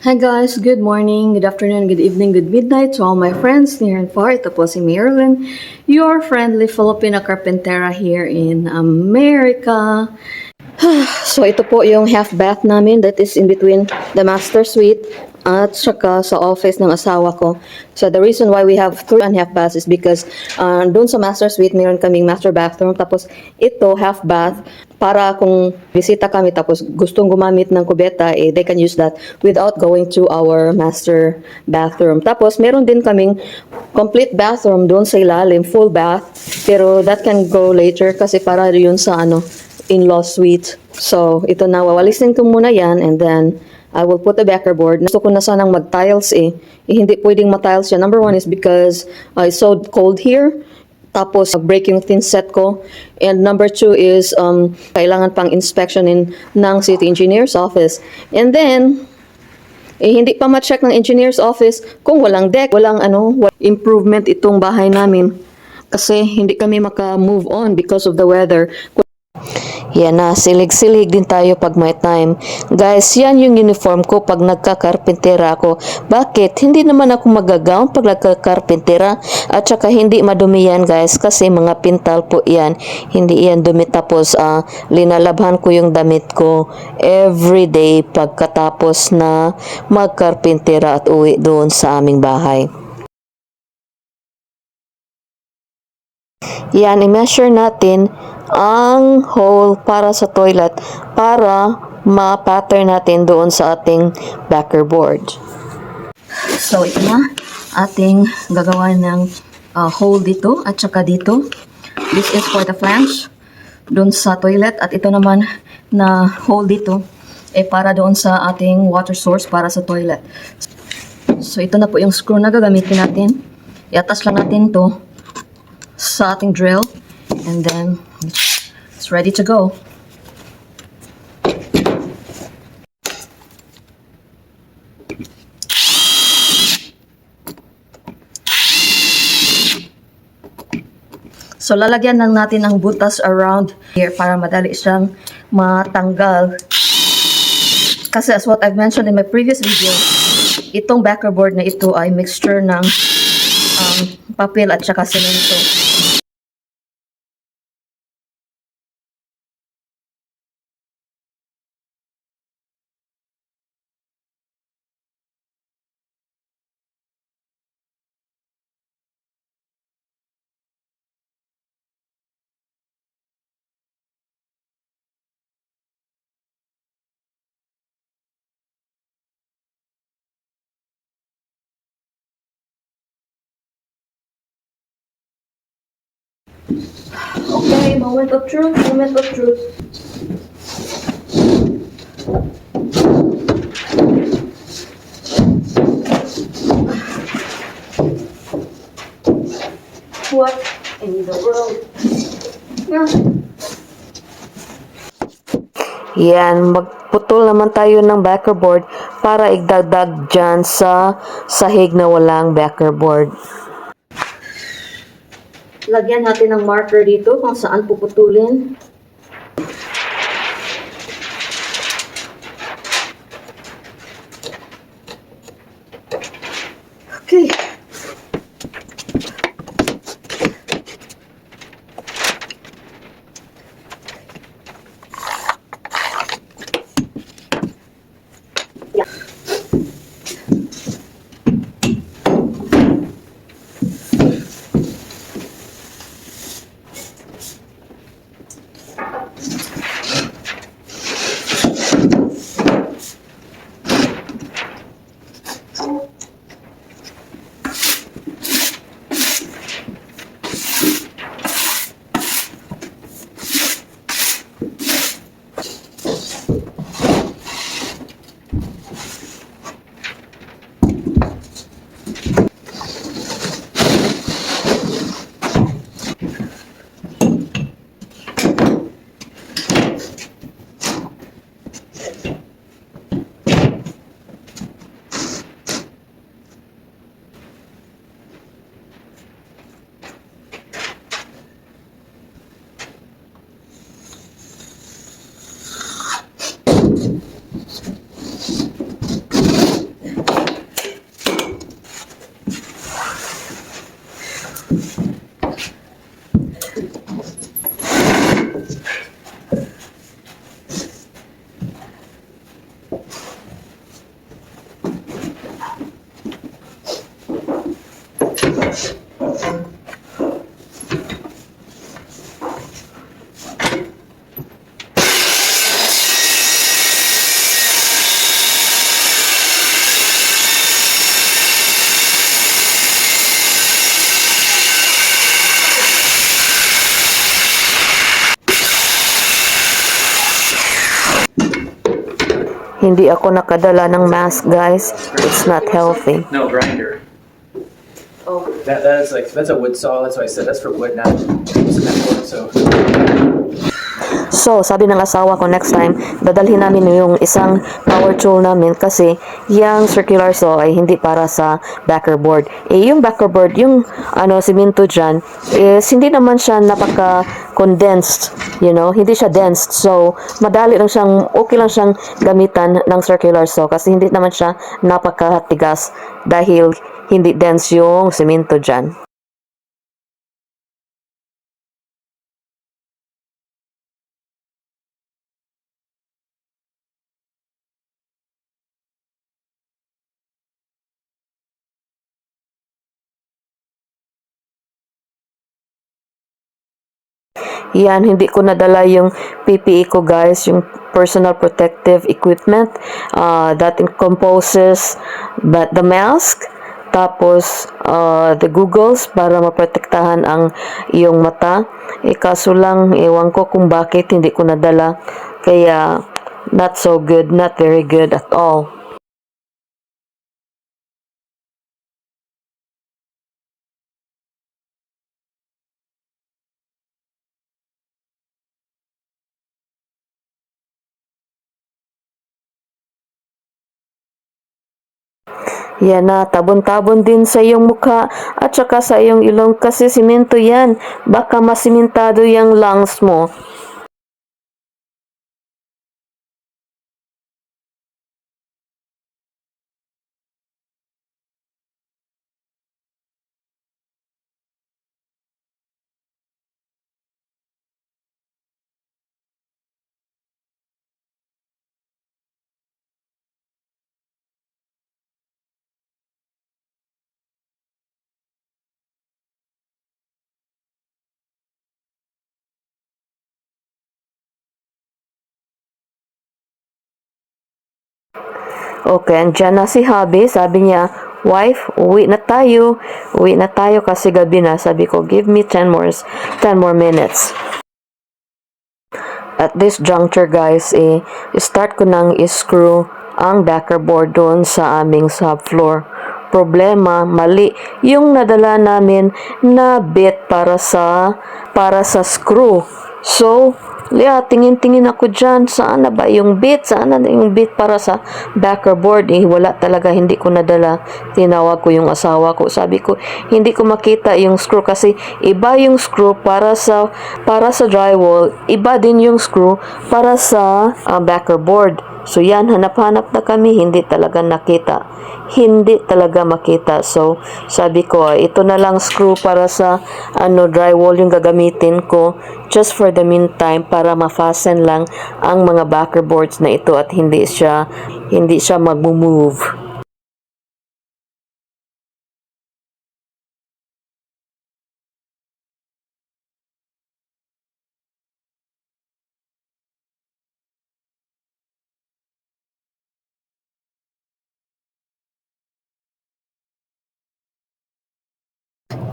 Hi guys, good morning, good afternoon, good evening, good midnight to all my friends near and far. Ito po si Marilyn, your friendly Filipina carpentera here in America. so ito po yung half bath namin that is in between the master suite at saka sa office ng asawa ko. So the reason why we have three and half baths is because uh, doon sa master suite meron kaming master bathroom tapos ito half bath para kung bisita kami tapos gustong gumamit ng kubeta eh they can use that without going to our master bathroom. Tapos meron din kaming complete bathroom doon sa ilalim, full bath. Pero that can go later kasi para yun sa ano in-law suite. So, ito na, wawalisin ko muna yan and then I will put the backer board. Gusto ko na sanang mag-tiles eh. eh hindi pwedeng ma-tiles yan. Number one is because uh, it's so cold here. Tapos, break yung thin set ko. And number two is, um, kailangan pang inspection in, ng city engineer's office. And then, eh, hindi pa ma-check ng engineer's office kung walang deck, walang ano, improvement itong bahay namin. Kasi hindi kami maka-move on because of the weather. Yan na, silig-silig din tayo pag may time. Guys, yan yung uniform ko pag nagkakarpintera ako. Bakit? Hindi naman ako magagaw pag nagkakarpintera. At saka hindi madumi yan guys kasi mga pintal po yan. Hindi yan dumi tapos ah, linalabhan ko yung damit ko every day pagkatapos na magkarpintera at uwi doon sa aming bahay. Yan, i-measure natin ang hole para sa toilet para ma-pattern natin doon sa ating backer board. So, ito na ating gagawa ng uh, hole dito at saka dito. This is for the flange doon sa toilet at ito naman na hole dito eh para doon sa ating water source para sa toilet. So, ito na po yung screw na gagamitin natin. Iatas lang natin to sa ating drill and then it's ready to go. So lalagyan lang natin ang butas around here para madali siyang matanggal. Kasi as what I've mentioned in my previous video, itong backer board na ito ay mixture ng um, papel at saka semento. Okay, moment of truth, moment of truth. What in the world? Yeah. Yan, magputol naman tayo ng backer board para igdagdag dyan sa sahig na walang backer board. Lagyan natin ng marker dito kung saan puputulin. Hindi ako nakadala ng mask, guys. It's not healthy. No, grinder. Oh. That, that is like, that's a wood saw, that's why I said that's for wood, not cement wood, so. So, sabi ng asawa ko next time, dadalhin namin yung isang power tool namin kasi yung circular saw ay hindi para sa backer board. Eh, yung backer board, yung ano, siminto dyan, is hindi naman siya napaka-condensed, you know, hindi siya dense. So, madali lang siyang, okay lang siyang gamitan ng circular saw kasi hindi naman siya napakatigas dahil hindi dense yung siminto dyan. Yan, hindi ko nadala yung PPE ko guys, yung personal protective equipment uh, that composes but the mask, tapos uh, the googles para maprotektahan ang iyong mata. Eh, kaso lang, ewan ko kung bakit hindi ko nadala. Kaya, not so good, not very good at all. Yan na, tabon-tabon din sa iyong mukha at saka sa iyong ilong kasi simento yan. Baka masimentado yung lungs mo. Okay, andyan na si Habi. Sabi niya, Wife, uwi na tayo. Uwi na tayo kasi gabi na. Sabi ko, give me 10 more, 10 more minutes. At this juncture, guys, eh, start ko nang i-screw ang backer board doon sa aming subfloor. Problema, mali. Yung nadala namin na bit para sa para sa screw. So, Lea, tingin-tingin ako dyan. Saan na ba yung bit? Saan na yung bit para sa backer board? Eh, wala talaga. Hindi ko nadala. Tinawag ko yung asawa ko. Sabi ko, hindi ko makita yung screw kasi iba yung screw para sa para sa drywall. Iba din yung screw para sa ah, backer board. So yan, hanap-hanap na kami. Hindi talaga nakita. Hindi talaga makita. So, sabi ko, ito na lang screw para sa ano drywall yung gagamitin ko just for the meantime para ma-fasten lang ang mga backer boards na ito at hindi siya hindi siya mag-move.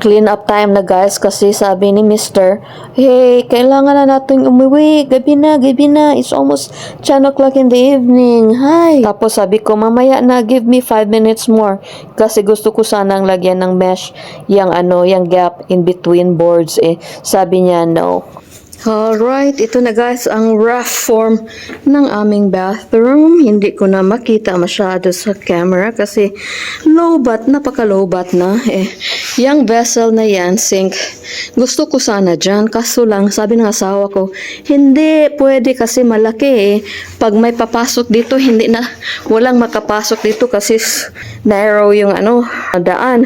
Clean up time na guys kasi sabi ni Mr. Hey, kailangan na natin umuwi. Gabi na, gabi na. It's almost 10 o'clock in the evening. Hi. Tapos sabi ko, mamaya na, give me 5 minutes more. Kasi gusto ko sanang lagyan ng mesh yung ano, yung gap in between boards eh. Sabi niya, no. Alright, ito na guys ang rough form ng aming bathroom. Hindi ko na makita masyado sa camera kasi low bat, napaka low bat na. Eh, yung vessel na yan, sink, gusto ko sana dyan. Kaso lang, sabi ng asawa ko, hindi pwede kasi malaki eh. Pag may papasok dito, hindi na, walang makapasok dito kasi narrow yung ano, daan.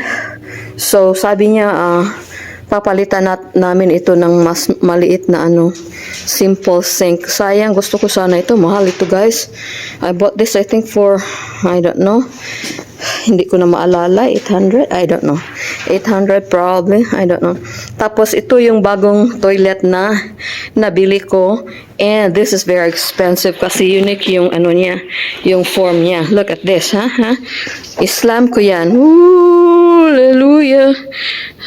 So, sabi niya, ah, papalitan nat namin ito ng mas maliit na ano, simple sink. Sayang, gusto ko sana ito. Mahal ito, guys. I bought this, I think, for, I don't know, hindi ko na maalala, 800? I don't know. 800 probably, I don't know. Tapos ito yung bagong toilet na nabili ko and this is very expensive kasi unique yung ano niya, yung form niya. Look at this, ha? ha? Islam ko yan. Ooh, hallelujah.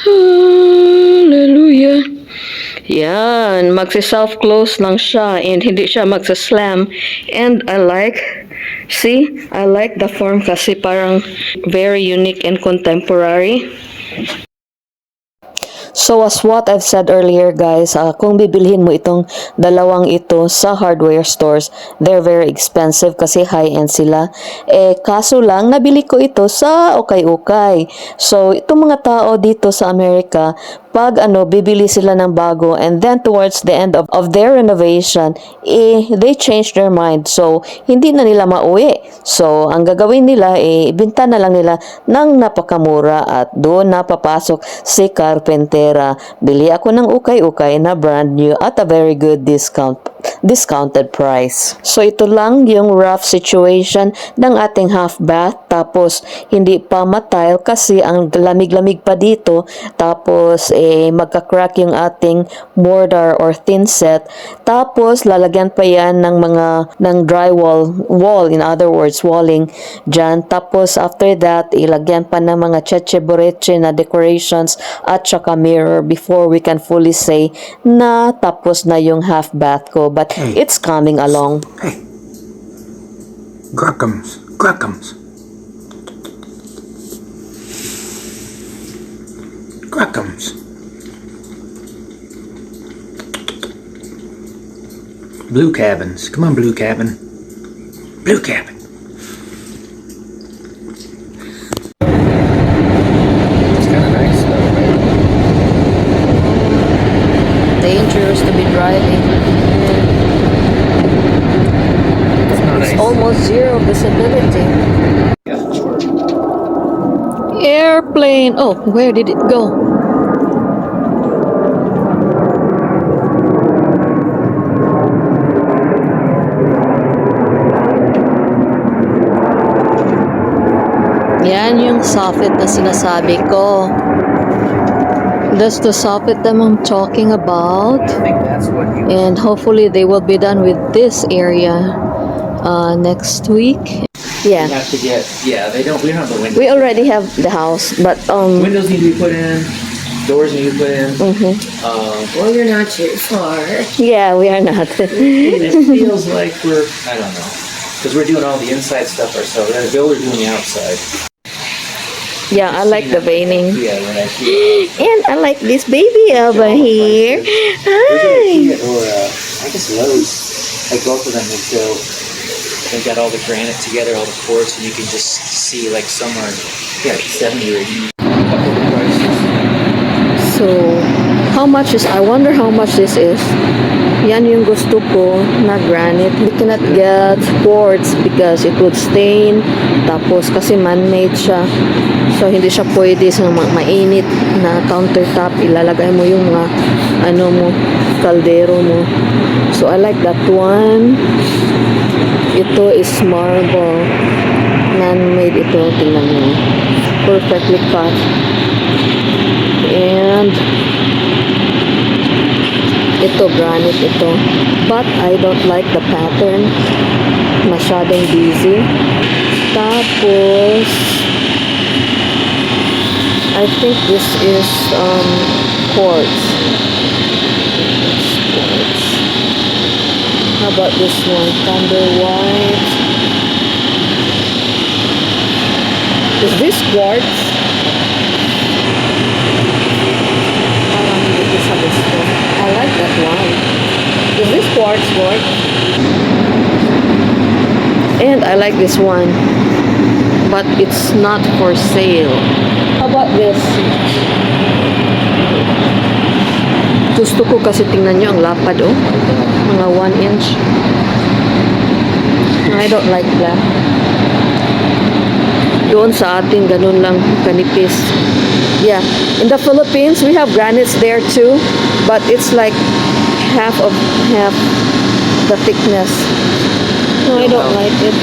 Hallelujah. Yan, magsi-self-close lang siya and hindi siya magsa-slam. And I like, see, I like the form kasi parang very unique and contemporary. So as what I've said earlier guys, ah, kung bibilhin mo itong dalawang ito sa hardware stores, they're very expensive kasi high-end sila. Eh kaso lang, nabili ko ito sa ukay-ukay. So itong mga tao dito sa Amerika, pag ano, bibili sila ng bago and then towards the end of, of their renovation, eh, they change their mind. So, hindi na nila mauwi. So, ang gagawin nila, eh, ibinta na lang nila ng napakamura at doon napapasok si Carpentera. Bili ako ng ukay-ukay na brand new at a very good discount discounted price. So ito lang yung rough situation ng ating half bath. Tapos hindi pa matile kasi ang lamig-lamig pa dito. Tapos eh magka-crack yung ating mortar or thin set. Tapos lalagyan pa yan ng mga ng drywall wall in other words walling dyan. Tapos after that ilagyan pa ng mga cheche boreche na decorations at saka mirror before we can fully say na tapos na yung half bath ko but hey. it's coming along Hey. Gruckums. Gruckums. Gruckums. Blue cabins. Come on, blue cabin. Blue cabin. It's visibility Yeah, sure. airplane oh where did it go Yan yung soffit na sinasabi ko. That's the soffit that I'm talking about. And hopefully they will be done with this area uh, next week. Yeah. have to get. Yeah, they don't. We don't have the windows. We already have the house, but um Windows need to be put in. Doors need to be put in. mhm. Um, Well, you're not too far. yeah, we are not. it feels like we're. I don't know. Because we're doing all the inside stuff ourselves. The builder's doing the outside. yeah, I like the veining. Yeah, when I see. And I like this baby over here. Hi. Or uh, I guess Lowe's, like both of them have built. They've got all the granite together, all the quartz, and you can just see like some are yeah, like seventy or eighty. Couple of prices. So, how much is, I wonder how much this is. Yan yung gusto ko na granite. We cannot get quartz because it would stain. Tapos kasi man-made siya. So, hindi siya pwede sa ma- mainit na countertop. Ilalagay mo yung mga ano mo, kaldero mo. So, I like that one. Ito is marble. Man-made ito. Tingnan mo. Perfectly cut. And ito granite ito. But I don't like the pattern. Masyadong busy. Tapos I think this is um quartz. How about this one? Thunder white. Is this quartz? I like that one. Does this quartz work? And I like this one. But it's not for sale. How about this? Gusto ko kasi tingnan nyo ang lapad oh. Mga 1 inch. I don't like that. Doon sa atin, ganun lang kanipis. Yeah, in the Philippines we have granites there too, but it's like half of half the thickness. No, I don't like it.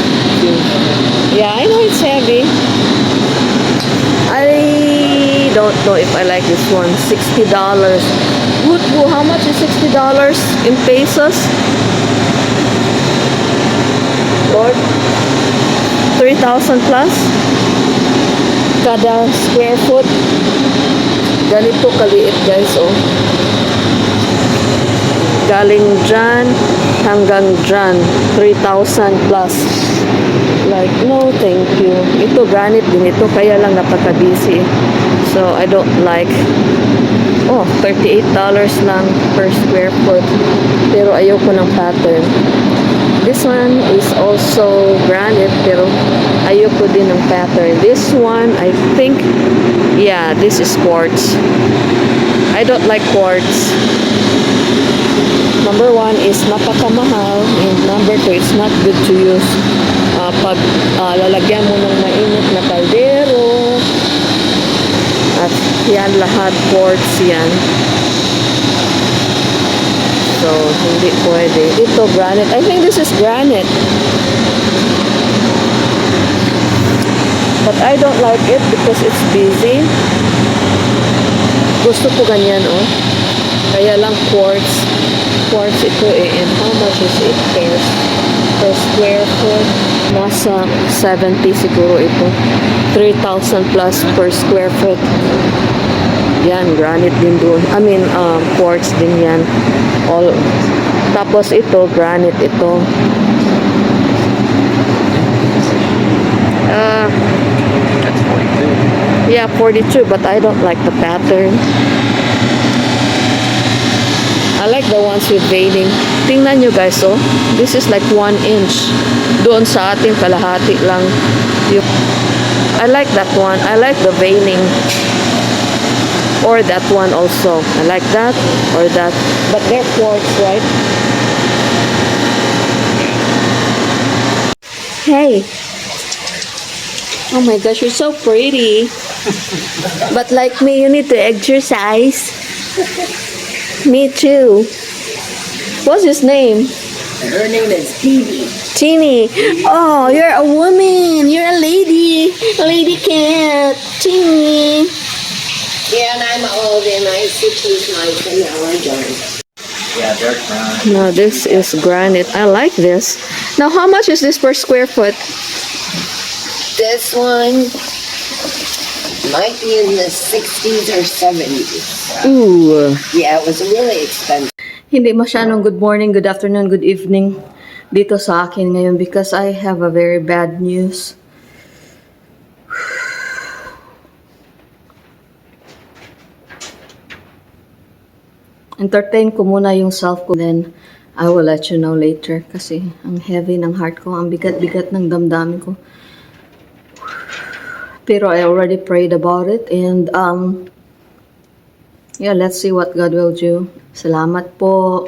Yeah, I know it's heavy. I don't know if I like this one. Sixty dollars. Woot woo, how much is sixty dollars in pesos? Lord, three thousand plus kada square foot. Ganito kaliit guys, oh. Galing dyan hanggang dyan, 3,000 plus. Like, no, thank you. Ito, granite din ito, kaya lang napaka-busy. So, I don't like, oh, $38 lang per square foot. Pero ayoko ng pattern. This one is also granite, pero ayoko din ng pattern. This one, I think, yeah, this is quartz. I don't like quartz. Number one is napakamahal and number two, it's not good to use uh, pag uh, lalagyan mo ng mainit na kaldero at yan lahat quartz yan. So, hindi pwede. Ito, granite. I think this is granite. But I don't like it because it's busy. Gusto ko ganyan, oh. Kaya lang quartz. Quartz ito eh. And how much is it per, per square foot? Nasa 70 siguro ito. 3,000 plus per square foot. Yan, granite din doon. I mean, um, quartz din yan. All, tapos ito, granite ito. That's 42. Yeah, 42, but I don't like the pattern. I like the ones with veining. Tingnan nyo guys, oh. This is like one inch. Doon sa ating kalahati lang. Yung, I like that one. I like the veining. Or that one also. I like that or that. But they're quartz, right? Hey. Oh my gosh, you're so pretty. but like me, you need to exercise. Me too. What's his name? Her name is Phoebe. Teeny. Oh, you're a woman. You're a lady. Lady cat. Teeny. Yeah, and I'm old and I sit with my vanilla John. Yeah, dark brown. No, this is granite. I like this. Now, how much is this per square foot? This one might be in the 60s or 70s. Ooh. Yeah, it was really expensive. Hindi masyadong good morning, good afternoon, good evening dito sa akin ngayon because I have a very bad news. Entertain ko muna yung self ko then I will let you know later kasi ang heavy ng heart ko, ang bigat-bigat ng damdamin ko. Pero I already prayed about it and um yeah, let's see what God will do. Salamat po.